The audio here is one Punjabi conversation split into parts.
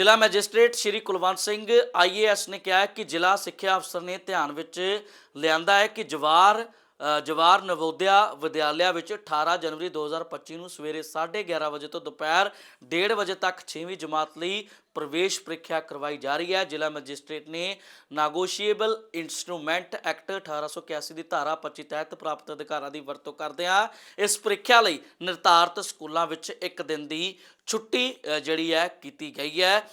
ਜ਼ਿਲ੍ਹਾ ਮੈਜਿਸਟ੍ਰੇਟ ਸ਼੍ਰੀ ਕੁਲਵੰਤ ਸਿੰਘ ਆਈਏਐਸ ਨੇ ਕਿਹਾ ਕਿ ਜ਼ਿਲ੍ਹਾ ਸਿੱਖਿਆ ਅਫਸਰ ਨੇ ਧਿਆਨ ਵਿੱਚ ਲਿਆਂਦਾ ਹੈ ਕਿ ਜਵਾਰ ਜਵਾਰ ਨਵੋਦਿਆ ਵਿਦਿਆਲਿਆ ਵਿੱਚ 18 ਜਨਵਰੀ 2025 ਨੂੰ ਸਵੇਰੇ 11:30 ਵਜੇ ਤੋਂ ਦੁਪਹਿਰ 1:30 ਵਜੇ ਤੱਕ 6ਵੀਂ ਜਮਾਤ ਲਈ ਪ੍ਰਵੇਸ਼ ਪ੍ਰੀਖਿਆ ਕਰਵਾਈ ਜਾ ਰਹੀ ਹੈ। ਜ਼ਿਲ੍ਹਾ ਮੈਜਿਸਟ੍ਰੇਟ ਨੇ ਨਾਗੋਸ਼ੀਏਬਲ ਇਨਸਟਰੂਮੈਂਟ ਐਕਟ 1881 ਦੀ ਧਾਰਾ 25 ਤਹਿਤ ਪ੍ਰਾਪਤ ਅਧਿਕਾਰਾਂ ਦੀ ਵਰਤੋਂ ਕਰਦਿਆਂ ਇਸ ਪ੍ਰੀਖਿਆ ਲਈ ਨਿਰਧਾਰਤ ਸਕੂਲਾਂ ਵਿੱਚ ਇੱਕ ਦਿਨ ਦੀ ਛੁੱਟੀ ਜਿਹੜੀ ਹੈ, ਕੀਤੀ ਗਈ ਹੈ।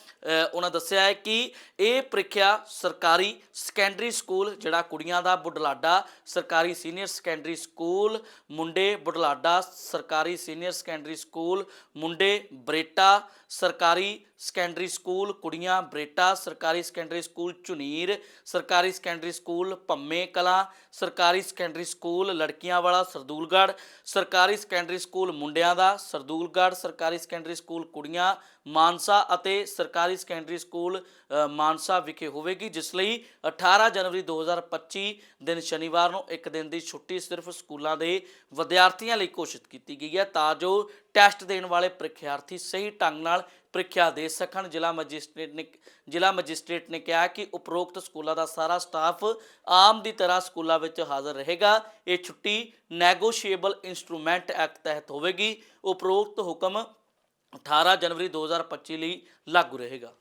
ਉਹਨਾਂ ਦੱਸਿਆ ਹੈ ਕਿ ਇਹ ਪ੍ਰੀਖਿਆ ਸਰਕਾਰੀ ਸੈਕੰਡਰੀ ਸਕੂਲ, ਜਿਹੜਾ ਕੁੜੀਆਂ ਦਾ ਬੁਢਲਾਡਾ, ਸਰਕਾਰੀ ਸੀਨੀਅਰ ਸੈਕੰਡਰੀ ਸਕੂਲ ਮੁੰਡੇ ਬੁਢਲਾਡਾ, ਸਰਕਾਰੀ ਸੀਨੀਅਰ ਸੈਕੰਡਰੀ ਸਕੂਲ ਮੁੰਡੇ ਬਰੇਟਾ ਸਰਕਾਰੀ ਸੈਕੰਡਰੀ ਸਕੂਲ ਕੁੜੀਆਂ ਬਰੇਟਾ, ਸਰਕਾਰੀ ਸੈਕੰਡਰੀ ਸਕੂਲ ਝੁਨੀਰ, ਸਰਕਾਰੀ ਸੈਕੰਡਰੀ ਸਕੂਲ ਪੰਮੇ ਕਲਾਂ, ਸਰਕਾਰੀ ਸੈਕੰਡਰੀ ਸਕੂਲ ਲੜਕੀਆਂ ਵਾਲਾ ਸਰਦੂਲਗੜ੍ਹ, ਸਰਕਾਰੀ ਸੈਕੰਡਰੀ ਸਕੂਲ ਮੁੰਡਿਆਂ ਦਾ ਸਰਦੂਲਗੜ੍ਹ, ਸਰਕਾਰੀ ਸੈਕੰਡਰੀ ਸਕੂਲ ਕੁੜੀਆਂ ਮਾਨਸਾ ਅਤੇ ਸਰਕਾਰੀ ਸੈਕੰਡਰੀ ਸਕੂਲ ਮਾਨਸਾ ਵਿਖੇ ਹੋਵੇਗੀ, ਜਿਸ ਲਈ 18 ਜਨਵਰੀ 2025 ਦਿਨ ਸ਼ਨੀਵਾਰ ਨੂੰ ਇੱਕ ਦਿਨ ਦੀ ਛੁੱਟੀ ਸਿਰਫ ਸਕੂਲਾਂ ਦੇ ਵਿਦਿਆਰਥੀਆਂ ਲਈ ਘੋਸ਼ਿਤ ਕੀਤੀ ਗਈ ਹੈ। ਤਾਂ ਜੋ ਟੈਸਟ ਦੇਣ ਵਾਲੇ ਪ੍ਰੀਖਿਆਰਥੀ ਸਹੀ ਢੰਗ ਨਾਲ ਪ੍ਰੀਖਿਆ ਦੇ ਸਕਣ। ਜ਼ਿਲ੍ਹਾ ਮੈਜਿਸਟ੍ਰੇਟ ਨੇ ਜ਼ਿਲ੍ਹਾ ਮੈਜਿਸਟ੍ਰੇਟ ਨੇ ਕਿਹਾ ਕਿ ਉਪਰੋਕਤ ਸਕੂਲਾਂ ਦਾ ਸਾਰਾ ਸਟਾਫ ਆਮ ਦੀ ਤਰ੍ਹਾਂ ਸਕੂਲਾਂ ਵਿੱਚ ਹਾਜ਼ਰ ਰਹੇਗਾ। ਇਹ ਛੁੱਟੀ ਨੈਗੋਸ਼ੀਏਬਲ ਇਨਸਟਰੂਮੈਂਟ ਐਕਟ ਤਹਿਤ ਹੋਵੇਗੀ। ਉਪਰੋਕਤ ਹੁਕਮ 18 ਜਨਵਰੀ 2025 ਲਈ ਲਾਗੂ ਰਹੇਗਾ।